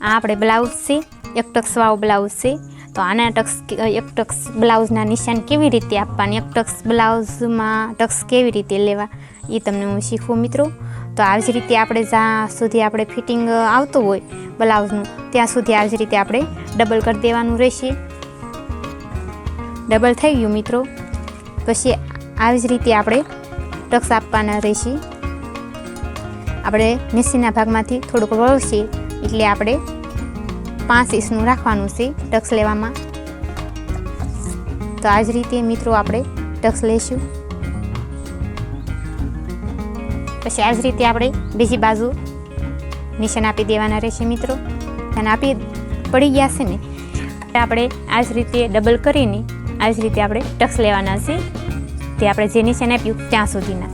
આ આપણે બ્લાઉઝ છે, એક ટક્સ બ્લાઉઝ છે. તો આના ટક્સ એક ટક્સ બ્લાઉઝના નિશાન કેવી રીતે આપવાની, એક ટક્સ બ્લાઉઝમાં ટક્સ કેવી રીતે લેવા એ તમને હું શીખવું મિત્રો. તો આવી જ રીતે આપણે જ્યાં સુધી આપણે ફિટિંગ આવતું હોય બ્લાઉઝનું, ત્યાં સુધી આવી જ રીતે આપણે ડબલ કરી દેવાનું રહેશે. ડબલ થઈ ગયું મિત્રો. પછી આવી જ રીતે આપણે ટક્સ આપવાના રહેશે. આપણે નીચેના ભાગમાંથી થોડુંક વળશે એટલે આપણે પાંચ ઇંચનું રાખવાનું છે ટક્સ લેવામાં. તો આ જ રીતે મિત્રો આપણે ટક્સ લઈશું પછી આ જ રીતે આપણે બીજી બાજુ નિશાન આપી દેવાના રહેશે મિત્રો. અને આપી પડી ગયા છે ને આપણે આ જ રીતે ડબલ કરીને આ જ રીતે આપણે ટક્સ લેવાના છે. તે આપણે જે નિશાન આપ્યું, ત્યાં સુધીના.